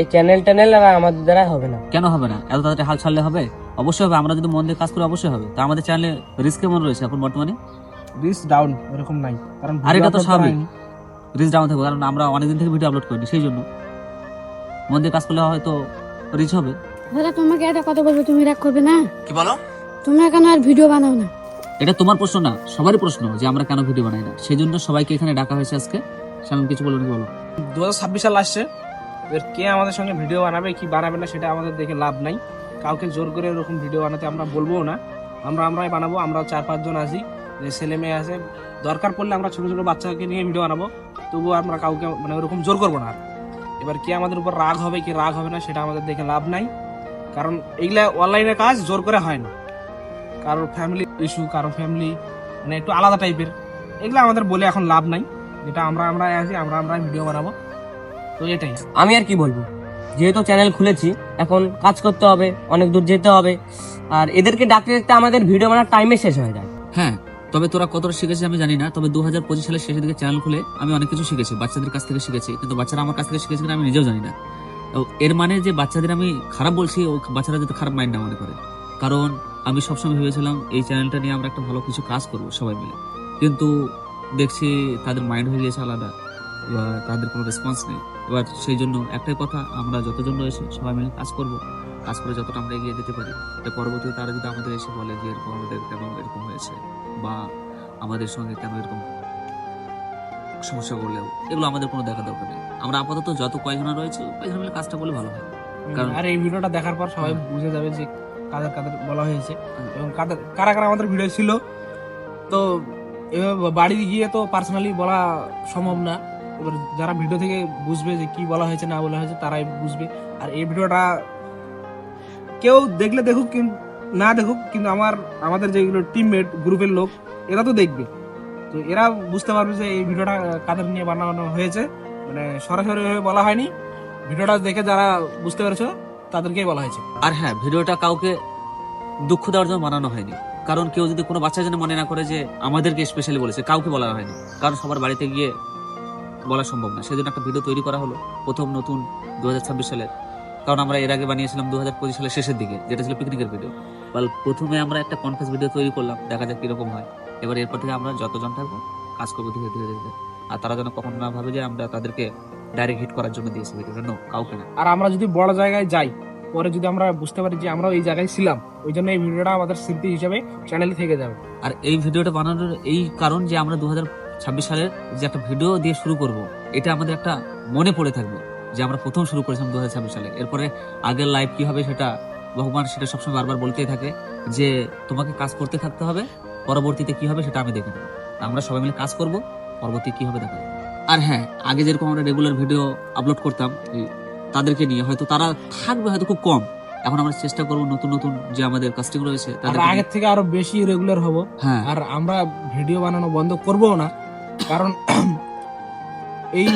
এই channel tunnel আর আমাদের দ্বারা হবে না। কেন হবে না? এত তাড়াতাড়ি হাল ছাড়লে হবে? অবশ্যই হবে আমরা যদি মন দিয়ে কাজ করি অবশ্যই হবে। তা আমাদের চ্যানেলে রিস্ক কেমন রয়েছে এখন বর্তমানে? রিস ডাউন এরকম নাই। কারণ আর এটা তো স্বাভাবিক। রিস্ক ডাউন থাকবে কারণ আমরা অনেকদিন থেকে ভিডিও আপলোড করিনি সেই জন্য। মন দিয়ে কাজ করলে হয়তো রিচ হবে। দাদা তোমাকে একটা কথা বলব তুমি রাগ করবে না? কি বলো? তোমরা কেন আর ভিডিও বানাও না? এটা তোমার প্রশ্ন না সবারই প্রশ্ন যে আমরা কেন ভিডিও বানাই না। সেই জন্য সবাইকে এখানে ডাকা হয়েছে আজকে। সামনে কিছু বলবেন বলো? দু হাজার ছাব্বিশ সাল আসছে। এবার কে আমাদের সঙ্গে ভিডিও বানাবে, কি বানাবে না সেটা আমাদের দেখে লাভ নাই। কাউকে জোর করে এরকম ভিডিও বানাতে আমরা বলব না। আমরা আমরাই বানাবো আমরা চার পাঁচজন আছি, যে ছেলে মেয়ে আছে। দরকার পড়লে আমরা ছোটো ছোটো বাচ্চাকে নিয়ে ভিডিও বানাবো, তবুও আমরা কাউকে মানে ওরকম জোর করব না। এবার কে আমাদের উপর রাগ হবে, কি রাগ হবে না সেটা আমাদের দেখে লাভ নাই। কারণ এইগুলা অনলাইনে কাজ জোর করে হয় না। কারোর ফ্যামিলি ইস্যু কারোর ফ্যামিলি মানে একটু আলাদা টাইপের এগুলো আমাদের বলে এখন লাভ নাই। যেটা আমরা আমরা আছি, আমরা আমরা ভিডিও বানাবো। তো এটাই। আমি আর কি বলব? যেহেতু চ্যানেল খুলেছি, এখন কাজ করতে হবে, অনেক দূর যেতে হবে। আর এদেরকে ডাকতে ডাকতে আমাদের ভিডিও বানার টাইমে শেষ হয়ে যায়। হ্যাঁ তবে তোরা কতটা শিখেছিস আমি জানি না, তবে দু হাজার পঁচিশ সালের শেষের দিকে চ্যানেল খুলে আমি অনেক কিছু শিখেছি, বাচ্চাদের কাছ থেকে শিখেছি। কিন্তু বাচ্চারা আমার কাছ থেকে শিখেছে কিনা আমি নিজেও জানি না। এর মানে যে বাচ্চাদের আমি খারাপ বলছি, ও বাচ্চারা যাতে খারাপ মাইন্ড না মনে করে। কারণ আমি সবসময় ভেবেছিলাম, এই চ্যানেলটা নিয়ে আমরা একটা ভালো কিছু কাজ করব সবাই মিলে। কিন্তু দেখছি তাদের মাইন্ড হয়ে গিয়েছে আলাদা। তাদের কোনো রেসপন্স নেই। এবার সেই জন্য একটাই কথা আমরা যতজন রয়েছে সবাই মিলে কাজ করব। কাজ করে যতটা আমরা এগিয়ে যেতে পারি। তো পরবর্তীতে তারা যদি আমাদের এসে বলে যে এরকম আমাদের কেন এরকম হয়েছে বা আমাদের সঙ্গে কেন এরকম সমস্যা করলেও এগুলো আমাদের কোনো দেখা দরকার নেই। আমরা আপাতত যত কয়েকজন রয়েছে কয়েকজন মিলে কাজটা করলে ভালো হয়। কারণ- আর এই ভিডিওটা দেখার পর সবাই। বুঝে যাবে যে কাদের কাদের বলা হয়েছে এবং কাদের কারা কারা আমাদের ভিডিও ছিল। তো এভাবে বাড়ি গিয়ে তো পার্সোনালি বলা সম্ভব না। এবার যারা ভিডিও থেকে বুঝবে যে কি বলা হয়েছে, না বলা হয়েছে, তারাই বুঝবে। আর এই ভিডিওটা কেউ দেখলে দেখুক না দেখুক, কিন্তু আমার, আমাদের যেগুলো টিমমেট গ্রুপের লোক, এরা তো দেখবে। তো এরা বুঝতে পারবে যে এই ভিডিওটা কাদের নিয়ে বানানো হয়েছে। মানে সরাসরি বলা হয়নি। ভিডিওটা দেখে যারা বুঝতে পেরেছ, তাদেরকেই বলা হয়েছে। আর হ্যাঁ ভিডিওটা কাউকে দুঃখ দেওয়ার জন্য বানানো হয়নি। কারণ কেউ যদি কোনো বাচ্চা যেন মনে না করে যে আমাদেরকে স্পেশালি বলেছে, কাউকে বলা হয়নি। কারণ সবার বাড়িতে গিয়ে বলা সম্ভব না। সেজন্য একটা ভিডিও তৈরি করা হলো প্রথম নতুন দু হাজার ছাব্বিশ সালের। কারণ আমরা এর আগে বানিয়েছিলাম দু হাজার পঁচিশ সালের শেষের দিকে যেটা ছিল পিকনিকের ভিডিও বল প্রথমে আমরা একটা কনফারেন্স ভিডিও তৈরি করলাম দেখা যাক কীরকম হয়। এবার এরপর থেকে আমরা যতজন থাকব কাজ করব ধীরে ধীরে ধীরে ধীরে। আর তারা যেন কখনো না ভাবে যে আমরা তাদেরকে ডাইরেক্ট হিট করার জন্য দিয়েছি ভিডিওটা নো কাউকে না। আর আমরা যদি বড় জায়গায় যাই পরে যদি আমরা বুঝতে পারি যে আমরা এই জায়গায় ছিলাম ওই জন্য এই ভিডিওটা আমাদের স্মৃতি হিসেবে চ্যানেলে থেকে যাবে। আর এই ভিডিওটা বানানোর এই কারণ যে আমরা দু হাজার সালের যে একটা ভিডিও দিয়ে শুরু করব এটা আমাদের একটা মনে পড়ে থাকবে যে আমরা প্রথম শুরু করেছিলাম দু হাজার ছাব্বিশ সালে। এরপরে আগের লাইফ কি হবে সেটা ভগবান সেটা সবসময় বারবার বলতেই থাকে যে তোমাকে কাজ করতে থাকতে হবে পরবর্তীতে কি হবে সেটা আমি দেখে নেব। আমরা সবাই মিলে কাজ করব পরবর্তী কি হবে দেখা আর হ্যাঁ আগে যেরকম আমরা রেগুলার ভিডিও আপলোড করতাম তাদেরকে নিয়ে হয়তো তারা থাকবে হয়তো খুব কম। এখন আমরা চেষ্টা করব নতুন নতুন যে আমাদের কাস্টিং রয়েছে তাদেরকে আগের থেকে আরও বেশি রেগুলার হব। হ্যাঁ। আর আমরা ভিডিও বানানো বন্ধ করব না। কারণ এই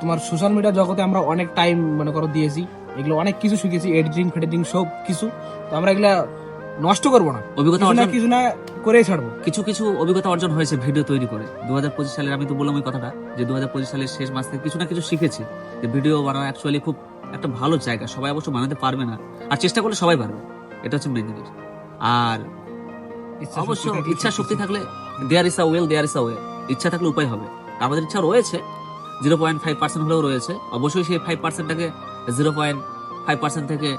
তোমার সোশ্যাল মিডিয়া জগতে আমরা অনেক টাইম মনে করো দিয়েছি। এগুলো অনেক কিছু শিখেছি এডিটিং ফেডিটিং সব কিছু। তো আমরা এগুলা নষ্ট করব না। অভিজ্ঞতা অর্জন কিছু না করেই ছাড়বো। কিছু কিছু অভিজ্ঞতা অর্জন হয়েছে ভিডিও তৈরি করে। দু হাজার পঁচিশ সালের আমি তো বললাম ওই কথাটা যে দু হাজার পঁচিশ সালের শেষ মাস থেকে কিছু না কিছু শিখেছি। যে ভিডিও বানানো অ্যাকচুয়ালি খুব একটা ভালো জায়গা। সবাই অবশ্য বানাতে পারবে না। আর চেষ্টা করলে সবাই পারবে। এটা হচ্ছে মেন জিনিস। আর অবশ্য ইচ্ছা শক্তি থাকলে দেয়ার ইস a well there is a way ইচ্ছা থাকলে উপায় হবে। আমাদের ইচ্ছা রয়েছে জিরো পয়েন্ট ফাইভ পার্সেন্ট হলেও রয়েছে। অবশ্যই সেই ফাইভ পার্সেন্টটাকে জিরো পয়েন্ট ফাইভ পার্সেন্ট থেকে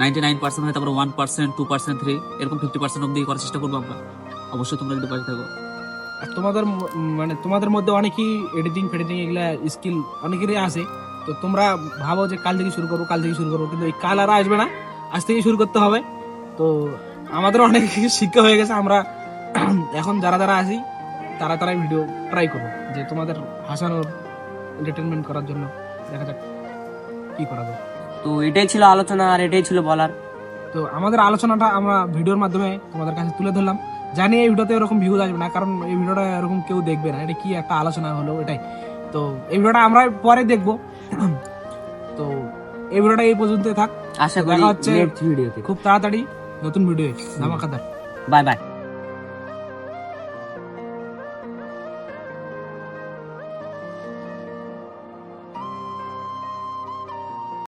নাইনটি নাইন পার্সেন্ট হয় তারপরে one percent two percent three এরকম ফিফটি পার্সেন্ট অব্দি করার চেষ্টা করব আমরা। অবশ্যই তোমরা যদি পাশে থাকো। আর তোমাদের মানে তোমাদের মধ্যে অনেকেই এডিটিং ফেডিটিং এগুলা স্কিল অনেকেরই আছে। তো তোমরা ভাবো যে কাল থেকে শুরু করব, কাল থেকে শুরু করব, কিন্তু এই কাল আর আসবে না। আজ থেকে শুরু করতে হবে। তো আমাদের অনেক শিক্ষা হয়ে গেছে। আমরা এখন যারা যারা আছি তারা তারাই ভিডিও ট্রাই করব যে তোমাদের হাসানোর এন্টারটেনমেন্ট করার জন্য দেখা যাক কি করা যায়। তো এটাই ছিল আলোচনা আর এটাই ছিল বলার। তো আমাদের আলোচনাটা আমরা ভিডিওর মাধ্যমে তোমাদের কাছে তুলে ধরলাম। জানি এই ভিডিওতে এরকম ভিউজ আসবে না কারণ এই ভিডিওটা এরকম কেউ দেখবে না। এটা কি একটা আলোচনা হলো এটাই। তো এই ভিডিওটা আমরা পরে দেখব। তো এই ভিডিওটা এই পর্যন্ত থাক। আশা করি দেখা হচ্ছে- খুব তাড়াতাড়ি নতুন ভিডিও ধামাকাদার বাই বাই।